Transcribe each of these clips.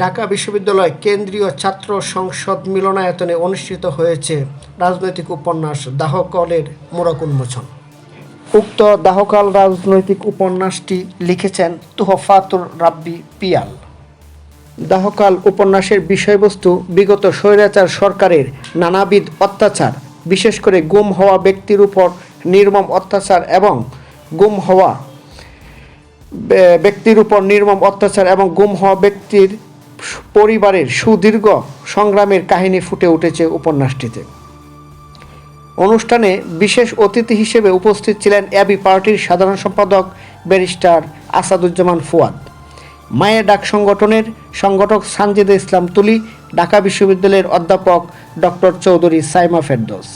ঢাকা বিশ্ববিদ্যালয় কেন্দ্রীয় ছাত্র সংসদ মিলনায়তনে অনুষ্ঠিত হয়েছে রাজনৈতিক উপন্যাস দাহকলের মোড়ক উন্মোচন। উক্ত দাহকাল রাজনৈতিক উপন্যাসটি লিখেছেন তুহফাতুর রাব্বি পিয়াল। দাহকাল উপন্যাসের বিষয়বস্তু বিগত স্বৈরাচার সরকারের নানাবিধ অত্যাচার, বিশেষ করে গুম হওয়া ব্যক্তির উপর নির্মম অত্যাচার এবং গুম হওয়া ব্যক্তির উপর নির্মম অত্যাচার এবং গুম হওয়া ব্যক্তির পরিবারের সুদীর্ঘ সংগ্রামের কাহিনী ফুটে উঠেছে উপন্যাসটিতে। অনুষ্ঠানে বিশেষ অতিথি হিসেবে উপস্থিত ছিলেন অ্যাবি পার্টির সাধারণ সম্পাদক ব্যারিস্টার আসাদুজ্জামান ফুয়াদ মায়ের ডাক সংগঠনের সংগঠক সানজিদা ইসলাম তুলি, ঢাকা বিশ্ববিদ্যালয়ের অধ্যাপক ডক্টর চৌধুরী সাইমা ফেরদৌস,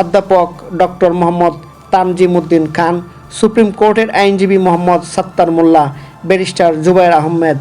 অধ্যাপক ডক্টর মোহাম্মদ তানজিমুদ্দিন খান, সুপ্রিম কোর্টের আইনজীবী মোহাম্মদ সাত্তার মোল্লা, ব্যারিস্টার জুবাইর আহমেদ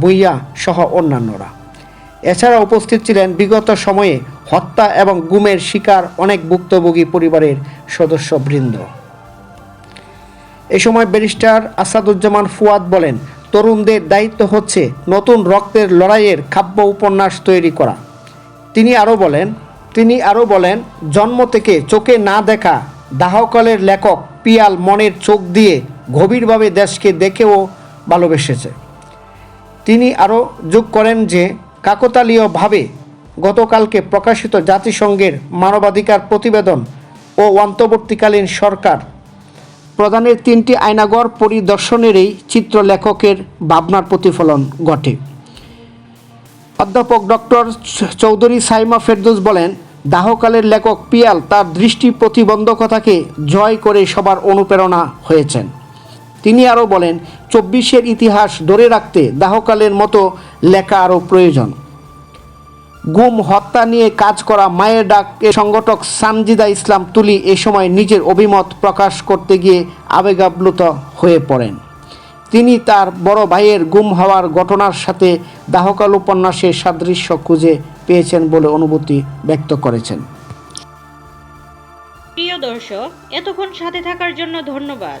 ভুইয়া সহ অন্যান্যরা। এছাড়া উপস্থিত ছিলেন বিগত সময়ে হত্যা এবং গুমের শিকার অনেক ভুক্তভোগী পরিবারের সদস্যবৃন্দ। এ সময় ব্যারিস্টার আসাদুজ্জামান ফুয়াদ বলেন, তরুণদের দায়িত্ব হচ্ছে নতুন রক্তের লড়াইয়ের কাব্য উপন্যাস তৈরি করা। তিনি আরও বলেন, তিনি আরও বলেন, জন্ম থেকে চোখে না দেখা দাহকালের লেখক পিয়াল মনের চোখ দিয়ে গভীরভাবে দেশকে দেখেও ভালোবেসেছে। তিনি আরও যোগ করেন যে, কাকতালীয়ভাবে গতকালকে প্রকাশিত জাতিসংঘের মানবাধিকার প্রতিবেদন ও অন্তর্বর্তীকালীন সরকার প্রধানের তিনটি আয়নাগর পরিদর্শনেরই চিত্রলেখকের ভাবনার প্রতিফলন ঘটে। অধ্যাপক ডক্টর চৌধুরী সাইমা ফেরদৌস বলেন, দাহকালের লেখক পিয়াল তার দৃষ্টি প্রতিবন্ধকতাকে জয় করে সবার অনুপ্রেরণা হয়েছেন। তিনি আরও বলেন, চব্বিশের ইতিহাস ধরে রাখতে দাহকালের মতো লেখা আরও প্রয়োজন। গুম, হত্যা নিয়ে কাজ করা মায়ের ডাক সংগঠক সানজিদা ইসলাম তুলি এ সময় নিজের অভিমত প্রকাশ করতে গিয়ে আবেগাপ্লুত হয়ে পড়েন। তিনি তার বড় ভাইয়ের গুম হওয়ার ঘটনার সাথে দাহকাল উপন্যাসের সাদৃশ্য খুঁজে পেয়েছেন বলে অনুভূতি ব্যক্ত করেছেন। প্রিয় দর্শক, এতক্ষণ সাথে থাকার জন্য ধন্যবাদ।